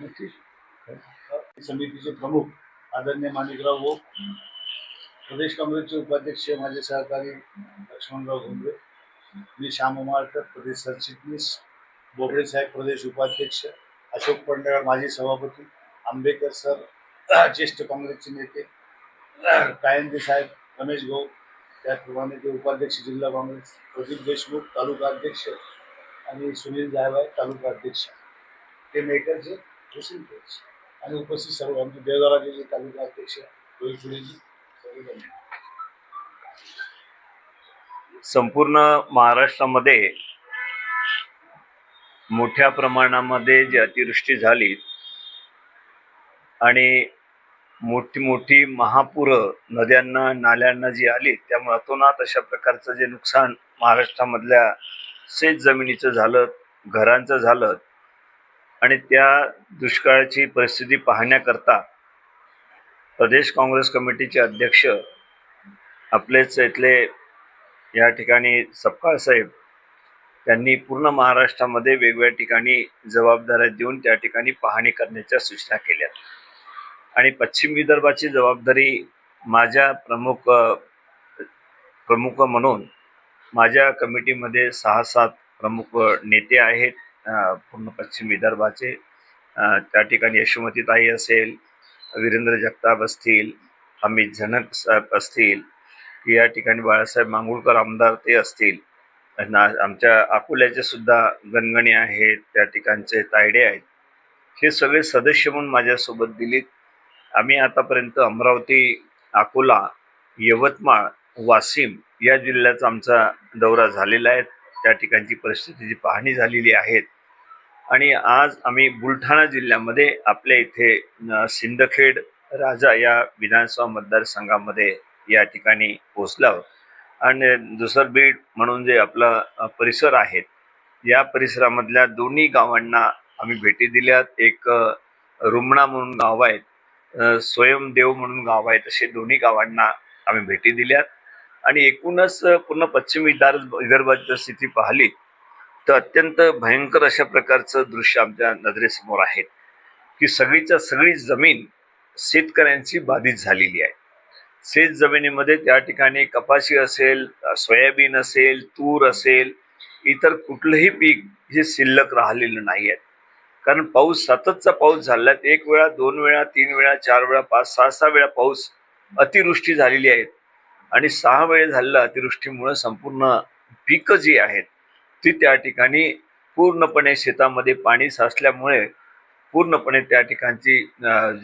नक्कीच. समितीचे प्रमुख आदरणीय माणिकराव ओक प्रदेश काँग्रेसचे उपाध्यक्ष माझे सहकारी लक्ष्मणराव घुमरे मी श्याम उमाळकर प्रदेश सरचिटणीस बोबडे साहेब प्रदेश उपाध्यक्ष अशोक पंडळ माजी सभापती आंबेकर सर ज्येष्ठ काँग्रेसचे नेते कायंदे साहेब रमेश भाऊ त्याचप्रमाणे ते उपाध्यक्ष जिल्हा काँग्रेस प्रदीप देशमुख तालुका अध्यक्ष आणि सुनील जायभाई तालुका अध्यक्ष. ते मेकरचे हुसेन पेज आणि उपस्थित सर्व आमचे देवदाराचे तालुका अध्यक्ष रोहित पुढेजी संपूर्ण महाराष्ट्रामध्ये मोठ्या प्रमाणामध्ये जी अतिवृष्टी झाली आणि मोठी मोठी महापूरं नद्यांना नाल्यांना जी आली त्यामुळे अतोनात अशा प्रकारचं जे नुकसान महाराष्ट्रामधल्या शेत जमिनीचं झालं घरांचं झालं आणि त्या दुष्काळाची परिस्थिती पाहण्याकरता प्रदेश काँग्रेस कमिटीचे अध्यक्ष आपलेच इथले या ठिकाणी सपकाळ साहेब त्यांनी पूर्ण महाराष्ट्रामध्ये वेगवेगळ्या ठिकाणी जबाबदाऱ्या देऊन त्या ठिकाणी पाहणी करण्याच्या सूचना केल्या. आणि पश्चिम विदर्भाची जबाबदारी माझ्या प्रमुख प्रमुख म्हणून माझ्या कमिटीमध्ये सहा सात प्रमुख नेते आहेत पूर्ण पश्चिम विदर्भाचे. त्या ठिकाणी यशोमतीताई असेल वीरेंद्र जगताप असतील अमित झनक साहेब असतील या ठिकाणी बाळासाहेब मांगुळकर आमदार ते असतील. ना आमच्या अकोल्याचे सुद्धा गणगणे आहेत त्या ठिकाणचे तायडे आहेत. हे सगळे सदस्य म्हणून माझ्यासोबत दिलीत. आम्ही आतापर्यंत अमरावती अकोला यवतमाळ वाशिम या जिल्ह्याचा आमचा दौरा झालेला आहे. त्या ठिकाणची परिस्थितीची पाहणी झालेली आहे. आणि आज आम्ही बुलढाणा जिल्ह्यामध्ये आपल्या इथे सिंदखेड राजा या विधानसभा मतदारसंघामध्ये या ठिकाणी पोहोचलो आहोत. आणि दुसरं बीड म्हणून जे आपला परिसर आहे या परिसरामधल्या दोन्ही गावांना आम्ही भेटी दिल्यात एक रुमणा म्हणून गाव आहेत स्वयंदेव म्हणून गाव आहेत असे दोन्ही गावांना आम्ही भेटी दिल्यात आणि एकूणच पूर्ण पश्चिम विदर्भ विदर्भाची जर स्थिती पाहिली तर अत्यंत भयंकर अशा प्रकारचं दृश्य आमच्या नजरेसमोर आहे की सगळीच्या सगळी जमीन शेतकऱ्यांची बाधित झालेली आहे. शेत जमिनीमध्ये त्या ठिकाणी कपाशी असेल सोयाबीन असेल तूर असेल इतर कुठलंही पीक हे शिल्लक राहिलेलं नाही आहे. कारण पाऊस सततचा पाऊस झाला एक वेळा दोन वेळा तीन वेळा चार वेळा पाच सहा सहा वेळा पाऊस अतिवृष्टी झालेली आहे. आणि सहा वेळ झालेल्या अतिवृष्टीमुळे संपूर्ण पिकं जी आहेत ती त्या ठिकाणी पूर्णपणे शेतामध्ये पाणी साचल्यामुळे पूर्णपणे त्या ठिकाणची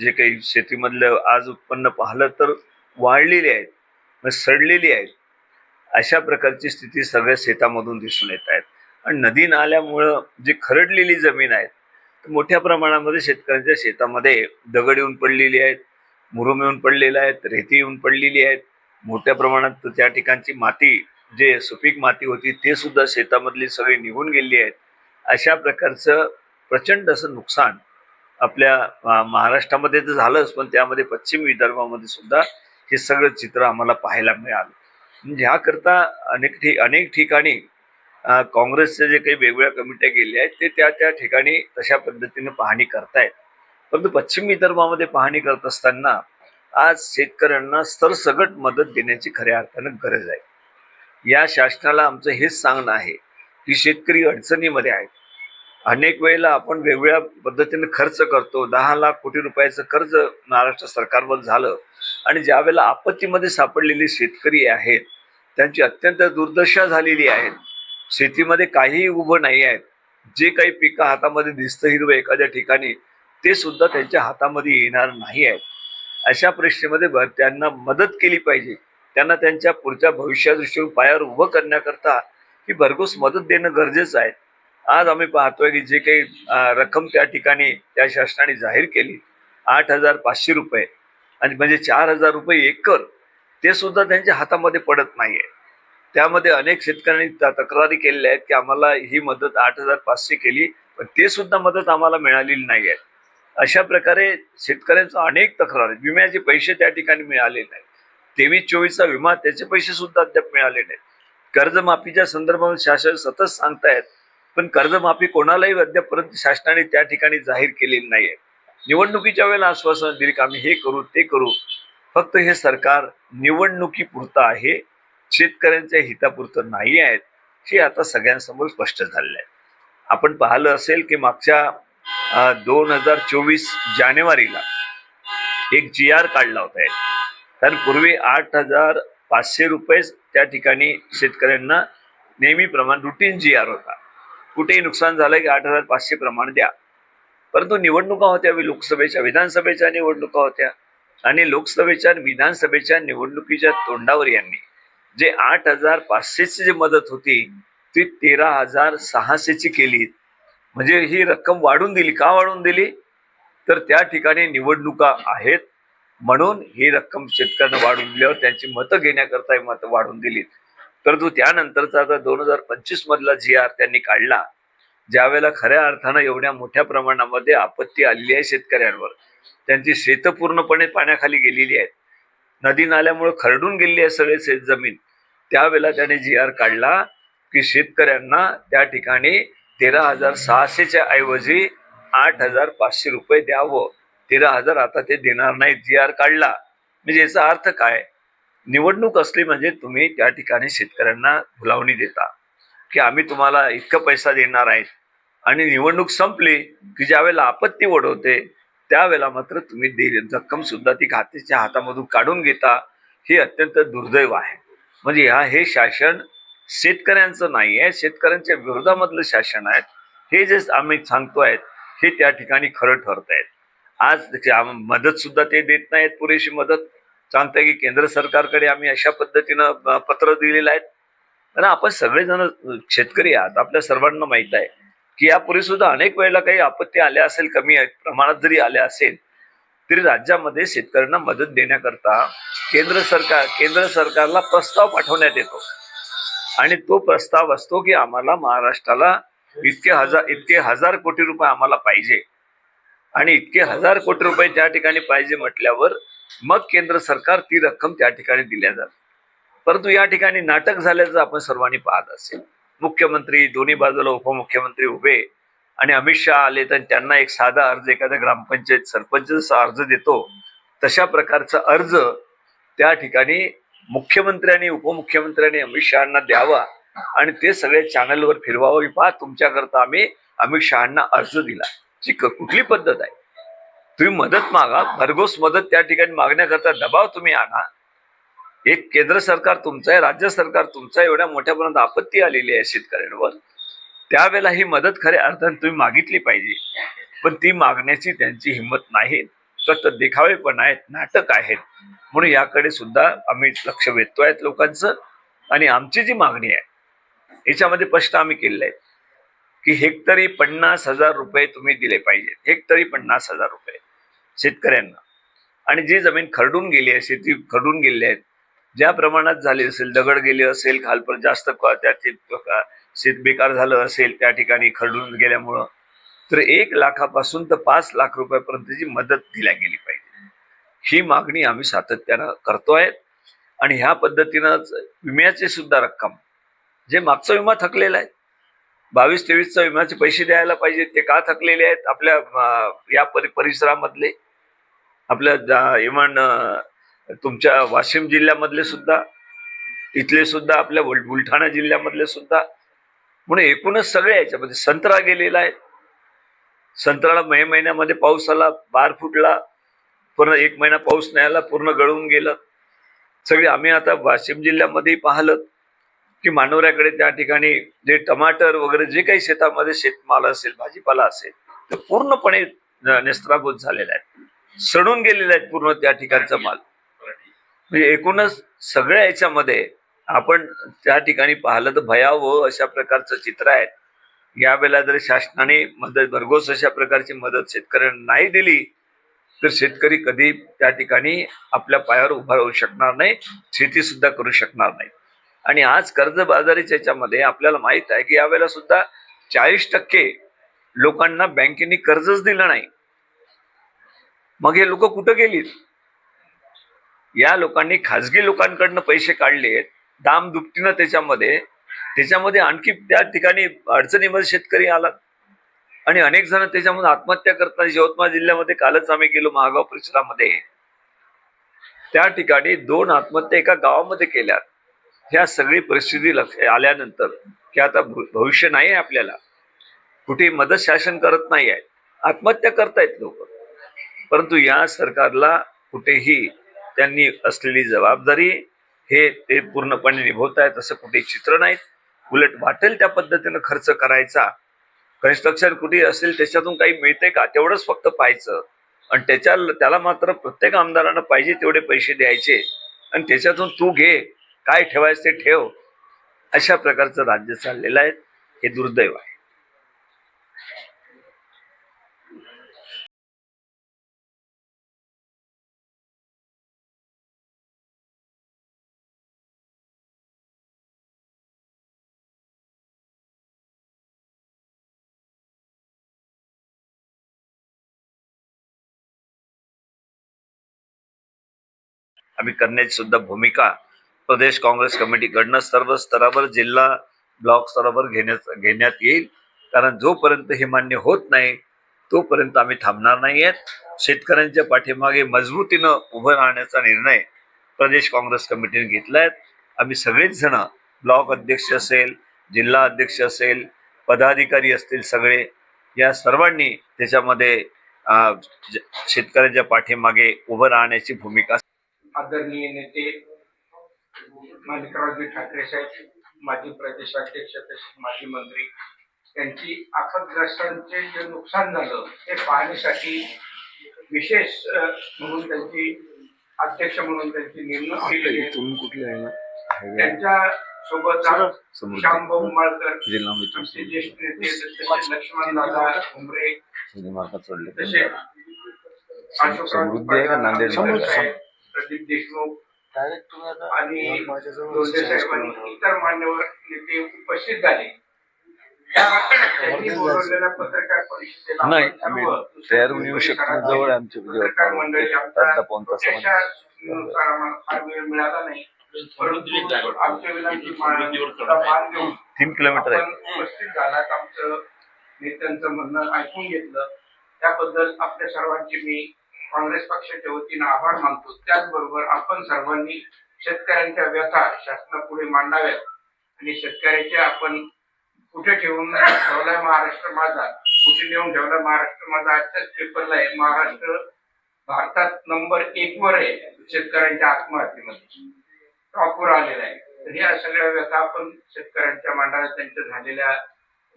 जे काही शेतीमधलं आज उत्पन्न पाहिलं तर वाढलेली आहेत सडलेली आहेत. अशा प्रकारची स्थिती सगळ्या शेतामधून दिसून येत आहेत. आणि नदी नाल्यामुळं जी खरडलेली जमीन आहे मोठ्या प्रमाणामध्ये शेतकऱ्यांच्या शेतामध्ये दगड येऊन पडलेली आहेत मुरुम येऊन पडलेले आहेत रेती येऊन पडलेली आहेत. मोठ्या प्रमाणात त्या ठिकाणची माती जे सुपीक माती होती ते सुद्धा शेतामधली सगळी निघून गेली आहेत. अशा प्रकारचं प्रचंड असं नुकसान आपल्या महाराष्ट्रामध्ये तर झालंच पण त्यामध्ये पश्चिम विदर्भामध्ये सुद्धा हे सगळं चित्र आम्हाला पाहायला मिळालं. म्हणजे ह्याकरता अनेक ठिक अनेक ठिकाणी काँग्रेसच्या काँग्रेसचे जे काही वेगवेगळ्या कमिट्या गेल्या आहेत ते त्या त्या ठिकाणी तशा पद्धतीने पाहणी करतायत. परंतु पश्चिम विदर्भामध्ये पाहणी करत असताना आज शेतकऱ्यांना सरसगट मदत देण्याची खऱ्या अर्थानं गरज आहे. या शासनाला आमचं हेच सांगणं आहे की शेतकरी अडचणीमध्ये आहेत. अनेक वेळेला आपण वेगवेगळ्या पद्धतीने खर्च करतो. दहा लाख कोटी रुपयाचं कर्ज महाराष्ट्र सरकारवर झालं आणि ज्या वेळेला आपत्तीमध्ये सापडलेले शेतकरी आहेत त्यांची अत्यंत दुर्दशा झालेली आहे. शेतीमध्ये काहीही उभं नाही आहेत जे काही पिकं हातामध्ये दिसतं हिरवं एखाद्या ठिकाणी ते सुद्धा त्यांच्या हातामध्ये येणार नाही आहेत. अशा परिस्थितीमध्ये त्यांना मदत केली पाहिजे. त्यांना त्यांच्या पुढच्या भविष्यादृष्टीवर पायावर उभं करण्याकरता ही भरघोस मदत देणं गरजेचं आहे. आज आम्ही पाहतोय की जे काही रक्कम त्या ठिकाणी त्या शासनाने जाहीर केली आठ हजार पाचशे रुपये. आणि म्हणजे चार हजार रुपये एकर ते सुद्धा त्यांच्या हातामध्ये पडत नाहीये. त्यामध्ये अनेक शेतकऱ्यांनी तक्रारी केलेल्या आहेत की आम्हाला ही मदत आठ हजार पाचशे केली पण ते सुद्धा मदत आम्हाला मिळालेली नाही आहे अशा प्रकारे शेतकऱ्यांचा अनेक तक्रार आहेत. विम्याचे पैसे त्या ठिकाणी मिळाले नाहीत. तेवीस चोवीसचा विमा त्याचे पैसे सुद्धा अद्याप मिळाले नाहीत. कर्जमाफीच्या संदर्भात शासन सतत सांगतायत पण कर्जमाफी कोणालाही अद्यापपर्यंत शासनाने त्या ठिकाणी जाहीर केलेली नाहीये. निवडणुकीच्या वेळेला आश्वासन दिले की आम्ही हे करू ते करू. फक्त हे सरकार निवडणुकीपुरतं आहे शेतकऱ्यांच्या हितापुरतं नाही आहेत हे आता सगळ्यांसमोर स्पष्ट झालेलं आहे. आपण पाहिलं असेल की मागच्या दोन हजार चोवीस जानेवारीला एक जी आर काढला होता कारण पूर्वी आठ हजार पाचशे रुपये त्या ठिकाणी शेतकऱ्यांना नेहमीप्रमाणे रुटीन जी आर होता. कुठेही नुकसान झालं की आठ हजार पाचशे प्रमाण द्या. परंतु निवडणुका होत्या लोकसभेच्या विधानसभेच्या निवडणुका होत्या. आणि लोकसभेच्या आणि विधानसभेच्या निवडणुकीच्या तोंडावर यांनी जे आठ हजार पाचशेची जी मदत होती ती तेरा हजार सहाशेची केली म्हणजे ही रक्कम वाढून दिली का वाढून दिली? तर त्या ठिकाणी निवडणुका आहेत. म्हणून ही रक्कम शेतकऱ्यांना वाढून दिल्यावर त्यांची मतं घेण्याकरता ही मतं वाढून दिली परंतु त्यानंतरचा आता दोन हजार पंचवीस मधला जी आर त्यांनी काढला ज्यावेळेला खऱ्या अर्थानं एवढ्या मोठ्या प्रमाणामध्ये आपत्ती आलेली आहे शेतकऱ्यांवर. त्यांची शेतं पूर्णपणे पाण्याखाली गेलेली आहेत. नदी नाल्यामुळे खरडून गेलेली आहे सगळे शेतजमीन. त्यावेळेला त्याने जी आर काढला की शेतकऱ्यांना त्या ठिकाणी तेरा हजार सहाशेच्या ऐवजी आठ हजार पाचशे रुपये द्यावं. तेरा हजार आता ते देणार नाही जी आर काढला. म्हणजे याचा अर्थ काय? निवडणूक असली म्हणजे तुम्ही त्या ठिकाणी शेतकऱ्यांना भुलावणी देता. की आम्ही तुम्हाला इतका पैसा देणार आहेत. आणि निवडणूक संपली की ज्यावेळेला आपत्ती ओढवते त्यावेळेला मात्र तुम्ही दे रक्कम सुद्धा ती खात्याच्या हातामधून काढून घेता. हे अत्यंत दुर्दैव आहे. म्हणजे ह्या हे शासन शेतकऱ्यांचं नाही आहे शेतकऱ्यांच्या विरोधामधलं शासन आहे. हे जे आम्ही सांगतोय हे त्या ठिकाणी खरं ठरत आहेत. आज मदत सुद्धा ते देत नाहीत पुरेशी मदत. सांगताय की केंद्र सरकारकडे आम्ही अशा पद्धतीनं पत्र दिलेलं आहेत. कारण आपण सगळेजण शेतकरी आहात आपल्या सर्वांना माहीत आहे की यापूर्वी सुद्धा अनेक वेळेला काही आपत्ती आल्या असेल कमी प्रमाणात जरी आल्या असेल तरी राज्यामध्ये शेतकऱ्यांना मदत देण्याकरता केंद्र सरकार केंद्र सरकारला प्रस्ताव पाठवण्यात येतो. आणि तो प्रस्ताव असतो की आम्हाला महाराष्ट्राला इतके हजार इतके हजार कोटी रुपये आम्हाला पाहिजे. आणि इतके हजार कोटी रुपये त्या ठिकाणी पाहिजे म्हटल्यावर मग केंद्र सरकार ती रक्कम त्या ठिकाणी दिल्या जाते. परंतु या ठिकाणी नाटक झाल्याचं आपण सर्वांनी पाहत असेल. मुख्यमंत्री दोन्ही बाजूला उपमुख्यमंत्री उभे आणि अमित शहा आले तर त्यांना एक साधा अर्ज एखाद्या ग्रामपंचायत सरपंच जसा अर्ज देतो तशा प्रकारचा अर्ज त्या ठिकाणी मुख्यमंत्र्यांनी उपमुख्यमंत्र्यांनी अमित शहाना द्यावा आणि ते सगळे चॅनलवर फिरवावं. की पहा तुमच्याकरता आम्ही अमित शहाना अर्ज दिला. जी कुठली पद्धत आहे? तुम्ही मदत मागा. भरघोस मदत त्या ठिकाणी मागण्याकरता दबाव तुम्ही आणा. एक केंद्र सरकार तुमचं आहे राज्य सरकार तुमचं आहे एवढ्या मोठ्यापर्यंत आपत्ती आलेली आहे शेतकऱ्यांवर. त्यावेळेला ही मदत खऱ्या अर्थाने तुम्ही मागितली पाहिजे. पण ती मागण्याची त्यांची हिंमत नाही. फक्त देखावे पण आहेत नाटक आहेत. म्हणून याकडे सुद्धा आम्ही लक्ष वेधतोय लोकांचं आणि आमची जी मागणी आहे याच्यामध्ये स्पष्ट आम्ही केलेलं आहे की हेक्टरी पन्नास हजार रुपये तुम्ही दिले पाहिजेत हेक्टरी पन्नास हजार रुपये शेतकऱ्यांना. आणि जी जमीन खरडून गेली आहे शेती खरडून गेली आहेत ज्या प्रमाणात झाली असेल दगड गेले असेल खालपर जास्त त्या शेत बेकार झालं असेल त्या ठिकाणी खरडून गेल्यामुळं तर एक लाखापासून तर पाच लाख रुपयापर्यंतची मदत दिल्या गेली पाहिजे. ही मागणी आम्ही सातत्यानं करतोय आणि ह्या पद्धतीनं विम्याची सुद्धा रक्कम जे मागचा विमा थकलेला आहे बावीस तेवीसचा विम्याचे पैसे द्यायला पाहिजे ते का थकलेले आहेत? आपल्या या परि परिसरामधले आपल्या इव्हन तुमच्या वाशिम जिल्ह्यामधले सुद्धा इथले सुद्धा आपल्या बुल बुलढाणा जिल्ह्यामधले सुद्धा म्हणून एकूणच सगळे याच्यामध्ये संत्रा गेलेला आहे. संत्राला मे महिन्यामध्ये पाऊस आला बार फुटला पूर्ण एक महिना पाऊस नाही आला पूर्ण गळून गेलं. सगळे आम्ही आता वाशिम जिल्ह्यामध्येही पाहिलं की मांडवऱ्याकडे त्या ठिकाणी जे टमाटर वगैरे जे काही शेतामध्ये शेतमाल असेल भाजीपाला असेल ते पूर्णपणे निस्त्राभूत नेस्त्राभूत आहे सडून गेलेले आहेत पूर्ण त्या ठिकाणचा माल. म्हणजे एकूणच सगळ्या याच्यामध्ये आपण त्या ठिकाणी पाहिलं तर भयावह अशा प्रकारचं चित्र आहे. यावेळेला जर शासनाने मदत भरघोस अशा प्रकारची मदत शेतकऱ्यांना नाही दिली तर शेतकरी कधी त्या ठिकाणी आपल्या पायावर उभा राहू शकणार नाही शेती सुद्धा करू शकणार नाही. आणि आज कर्जबाजारीच्या याच्यामध्ये आपल्याला माहीत आहे की यावेळेला सुद्धा चाळीस टक्के लोकांना बँकेने कर्जच दिलं नाही. मग हे लोक कुठं गेलीत? या लोकांनी खाजगी लोकांकडनं पैसे काढले दाम दुपटीनं त्याच्यामध्ये त्याच्यामध्ये आणखी त्या ठिकाणी अडचणीमध्ये शेतकरी आला. आणि अनेक जण त्याच्यामध्ये आत्महत्या करतात. यवतमाळ जिल्ह्यामध्ये कालच आम्ही गेलो महागाव परिसरामध्ये. त्या ठिकाणी दोन आत्महत्या एका गावामध्ये केल्या ह्या सगळी परिस्थिती लक्ष आल्यानंतर की आता भविष्य नाही आहे आपल्याला. कुठे मदत शासन करत नाही आहे. आत्महत्या करतायत लोक. परंतु या सरकारला कुठेही त्यांनी असलेली जबाबदारी हे ते पूर्णपणे निभवत आहेत असं कुठे चित्र नाहीत. उलट वाटेल त्या पद्धतीनं खर्च करायचा. कन्स्ट्रक्शन कुठे असेल त्याच्यातून काही मिळते का? तेवढंच फक्त पाहायचं. आणि त्याच्या त्याला मात्र प्रत्येक आमदारानं पाहिजे तेवढे पैसे द्यायचे. आणि त्याच्यातून तू घे काय ठेवायचं ते ठेव. अशा प्रकारचं राज्य चाललेलं आहे. हे दुर्दैव आहे. आम्ही करण्याची सुद्धा भूमिका प्रदेश काँग्रेस कमिटीकडनं सर्व स्तरावर जिल्हा ब्लॉक स्तरावर घेण्यात घेण्यात येईल. कारण जोपर्यंत हे मान्य होत नाही तोपर्यंत आम्ही थांबणार नाही आहेत शेतकऱ्यांच्या पाठीमागे मजबूतीनं उभं राहण्याचा निर्णय प्रदेश काँग्रेस कमिटीने घेतला आहे आम्ही सगळेच जण ब्लॉक अध्यक्ष असेल जिल्हा अध्यक्ष असेल पदाधिकारी असतील सगळे या सर्वांनी त्याच्यामध्ये शेतकऱ्यांच्या पाठीमागे उभं राहण्याची भूमिका आदरणीय नेते माणिकरावजी ठाकरे साहेब माजी प्रदेशाध्यक्ष तसेच माजी मंत्री यांची आपदग्रस्तांचे जे नुकसान झालं ते पाहण्यासाठी विशेष म्हणून त्यांची अध्यक्ष म्हणून त्यांची नेमणूक आहे. त्यांच्यासोबत. श्यामभाऊ माळकर आमचे ज्येष्ठ नेते लक्ष्मण दादा उमरे सोडले. तसे अशोकराव नांदेड प्रदीप देशमुख डायरेक्ट तुम्ही आता आणि साहेबांनी इतर मान्यवर नेते उपस्थित झाले. त्या- त्यांनी बोलवलेल्या पत्रकार परिषदेला नाही, आम्ही तयार शकतो. जवळ आमच्या पत्रकार मंडळी मिळाला नाही. परंतु आमच्या विनंती तीन किलोमीटर उपस्थित झालात. आमचं नेत्यांचं म्हणणं ऐकून घेतलं. त्याबद्दल आपल्या सर्वांचे मी काँग्रेस पक्षाच्या वतीनं आभार मानतो. त्याचबरोबर आपण सर्वांनी शेतकऱ्यांच्या व्यथा शासनापुढे मांडाव्यात आणि शेतकऱ्याच्या आपण कुठे ठेवून ठेवलाय महाराष्ट्र माझा? कुठे नेऊन ठेवला महाराष्ट्र माझा? आजच्याच पेपरला आहे महाराष्ट्र भारतात नंबर एक वर आहे शेतकऱ्यांच्या आत्महत्येमध्ये. टॉपवर आलेला आहे. तर ह्या सगळ्या व्यथा आपण शेतकऱ्यांच्या मांडाव्या त्यांच्या झालेल्या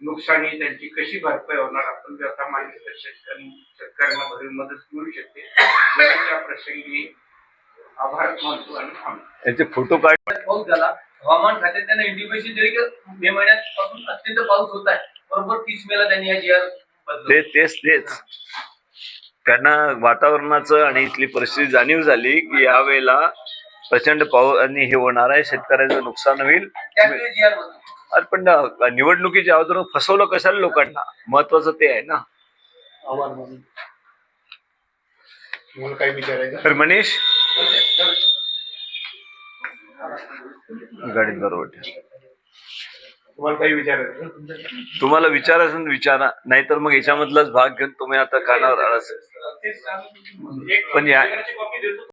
नुकसानी त्यांची कशी भरपाई होणार आपण व्यथा मांडली तर शेतकऱ्यांना भरीव मदत मिळू शकते. त्या प्रसंगी आभार मानतो आणि थांबतो. त्यांचे फोटो काढ पाऊस झाला. हवामान खात्याने इंडिकेशन दिले की मे महिन्यापासून अत्यंत पाऊस होत आहे. बरोबर तीस मेला त्यांनी या जी आर ते तेच तेच. त्यांना वातावरणाचं आणि इथली परिस्थिती जाणीव झाली की यावेळेला प्रचंड पाऊस आणि हे होणार आहे. शेतकऱ्याचं नुकसान होईल. अरे पण निवडणुकीच्या अगोदर फसवलं कशाला लोकांना? महत्वाचं ते आहे ना. तर मनीष? गाडीत बरोबर तुम्हाला काही विचारायचं तुम्हाला विचारायचं विचारा. नाहीतर मग याच्यामधलाच भाग घेऊन तुम्ही आता कानावर आला पण या